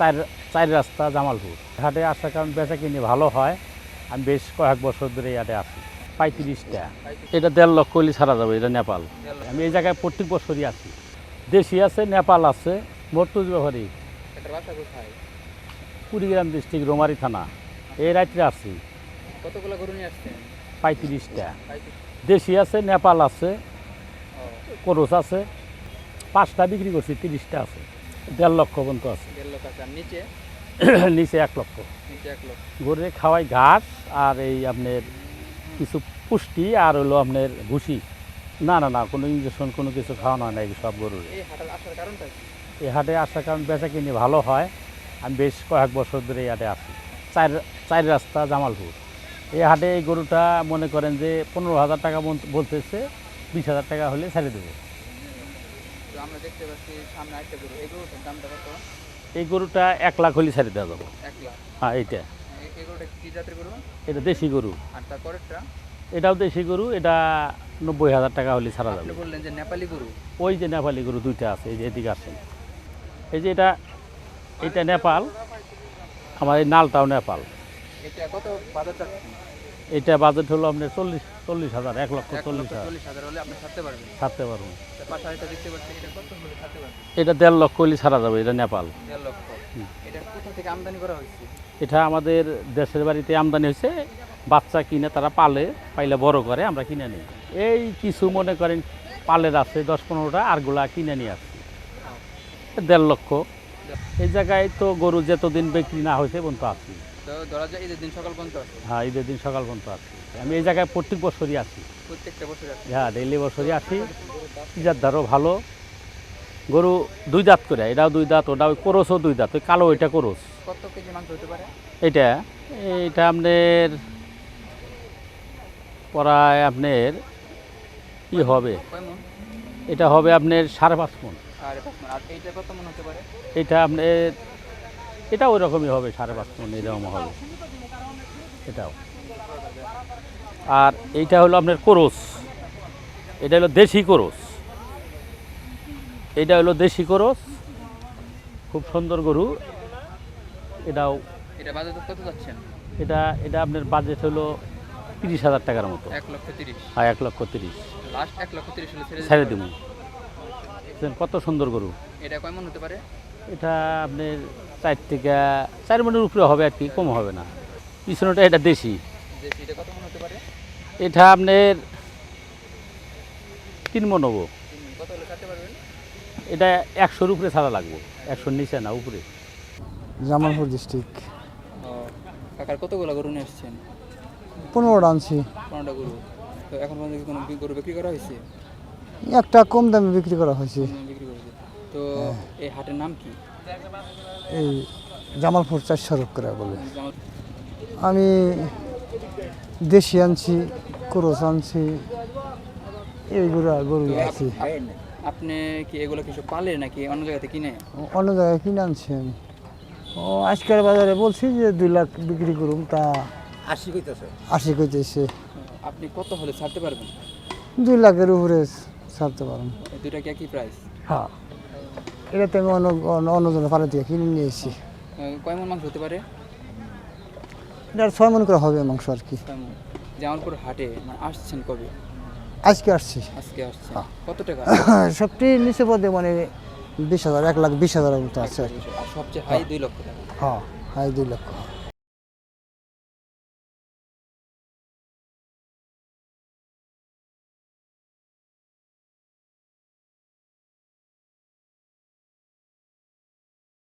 চার চার রাস্তা জামালপুর। হাটে আসার কারণ বেচা কিনে ভালো হয়। আমি বেশ কয়েক বছর ধরে হাটে আসি পঁয়ত্রিশটা। এটা দেড় লক্ষ হলে ছাড়া যাবে এটা নেপাল। আমি এই জায়গায় প্রত্যেক বছরই আসি দেশি আছে নেপাল আছে মর্তুজ এটার কুড়িগ্রাম ডিস্ট্রিক্ট রোমারি থানা। এই রাত্রে আসি কতগুলো গরু নিয়ে আসছেন? পঁয়ত্রিশটা। পঁয়ত্রিশ। দেশি আছে নেপাল আছে করস আছে পাঁচটা বিক্রি করছি তিরিশটা আছে। দেড় লক্ষ পর্যন্ত আছে। দেড় লোক আছে। আর নিচে? নিচে এক লক্ষ। নিচে এক লোক গরুরে খাওয়াই ঘাস আর এই আপনার কিছু পুষ্টি আর হলো আপনার ভুসি না না না কোনো ইঞ্জেকশন কোনো কিছু খাওয়ানো হয় না এই সব গরুর। এই হাটের আসার কারণটা কি? এই হাটে আসার কারণ বেচা কিনে ভালো হয়। আমি বেশ কয়েক বছর ধরে এই হাটে আসি চার চার রাস্তা জামালপুর। এই হাটে এই গরুটা মনে করেন যে পনেরো হাজার টাকা বল- বলতেছে বিশ হাজার টাকা হলে ছেড়ে দেবো। আমরা দেখতে পাচ্ছি সামনে একটা গরু। এই গরুটার দামটা কত? এই গরুটা এক লাখ হলে ছেড়ে দেওয়া যাব। এক লাখ। হ্যাঁ এইটা। এই- গরুটা কি জাতের গরু? এটা দেশি গরু। আর তারপরেরটা এটাও দেশি গরু এটা নব্বই হাজার টাকা হলে ছাড়া যাবে। বললেন যে নেপালি গরু। ওই যে নেপালি গরু দুইটা আছে এই যে এদিকে আসেন। এই যে এটা এটা নেপাল আমার এই নালটাও নেপাল। এটা কত বাজার এটা বাজেট হলো আপনার চল্লিশ চল্লিশ হাজার এক লক্ষ চল্লিশ হাজার। আপনি ছাড়তে পারবেন। পাচ্ছি এটা দেড় লক্ষ হলে ছাড়া যাবে এটা নেপাল। এটা আমাদের দেশের বাড়িতে আমদানি হয়েছে। বাচ্চা কিনে তারা পালে পাইলে বড় করে আমরা কিনে নিই। এই কিছু মনে করেন পালের আছে দশ পনেরোটা আরগুলা কিনে নিয়ে আসছি। দেড় লক্ষ। এই জায়গায় তো গরু যতদিন বিক্রি না হয়েছে পর্যন্ত আসি। তো ধরা যায় ঈদের দিন সকাল পর্যন্ত আছে? হ্যাঁ ঈদের দিন সকাল পর্যন্ত আসি আমি এই জায়গায় প্রত্যেক বছরই আসি প্রত্যেকটা বছর আছে হ্যাঁ ডেইলি বছরই আসি ইজার ধারও ভালো। গরু দুই দাঁত করে এটাও দুই দাঁত ওটা ওই কোরসও দুই দাঁত ওই কালো ওইটা কোরস। কত কেজি মাংস হতে পারে? এটা এটা আপনার প্রায় আপনার কি হবে। এটা হবে আপনার সাড়ে পাঁচ মন। মন। এটা আপনার এটা ওই রকমই হবে সাড়ে পাঁচ মন এরকম হবে। এটাও। আর এইটা হলো আপনার কোরস। এটা হলো দেশি কোরস। এটা হলো দেশি কোরস। খুব সুন্দর গরু। এটাও। এটা বাজার কত যাচ্ছেন? এটা এটা আপনার বাজেট হলো তিরিশ হাজার টাকার মতো। এক লক্ষ তিরিশ। আর এক লক্ষ তিরিশ। লাস্ট এক লক্ষ তিরিশ ছেড়ে দেবো। কত সুন্দর গরু। এটা কয় মন হতে পারে? এটা আপনার চার থেকে চার মনের উপরে হবে আর কি কম হবে না। পিছনেটা এটা দেশি। দেশি এটা কত মন হতে পারে? এটা আপনার তিন মন হব। এটা একশোর উপরে ছাড়া লাগবে একশোর নিচে না উপরে। জামালপুর ডিস্ট্রিক্ট কাকার কতগুলো গরু নিয়ে এসছেন পনেরোটা আনছি। পনেরোটা গরু। তো এখন পর্যন্ত কোনো গরু বিক্রি করা হয়েছে? একটা কম দামে বিক্রি করা হয়েছে। তো এই হাটের নাম কি? এই জামালপুর চারশো করে বলে। আমি দেশি আনছি ক্রোস আনছি এইগুলো গরু আনছি। আপনি কি এগুলো কিছু পালে নাকি অন্য জায়গাতে কিনে? অন্য জায়গায় কিনে আনছি আমি। ও আজকের বাজারে বলছি যে দুই লাখ বিক্রি করুন তা আশি কইতেছে। আশি কইতেছে। আপনি কত হলে ছাড়তে পারবেন? দুই লাখের উপরে ছাড়তে পারেন। এই দুইটা কি একই প্রাইস হ্যাঁ। এটাতে আমি অন্য অন্য- অন্যজনের পাড়া থেকে কিনে নিয়ে এসেছি। কয় মন মাংস হতে পারে? এটা ছয় মন করে হবে মাংস আর কি? জামালপুর হাটে মানে আসছেন কবে? আজকে আসছি। আজকে আসছি কত টাকা? সবটি নিচে পদে মানে বিশ হাজার এক লাখ বিশ হাজারের মতো আছে আর কি। সবচেয়ে হাই দুই লক্ষ টাকা। হ্যাঁ হাই দুই লক্ষ।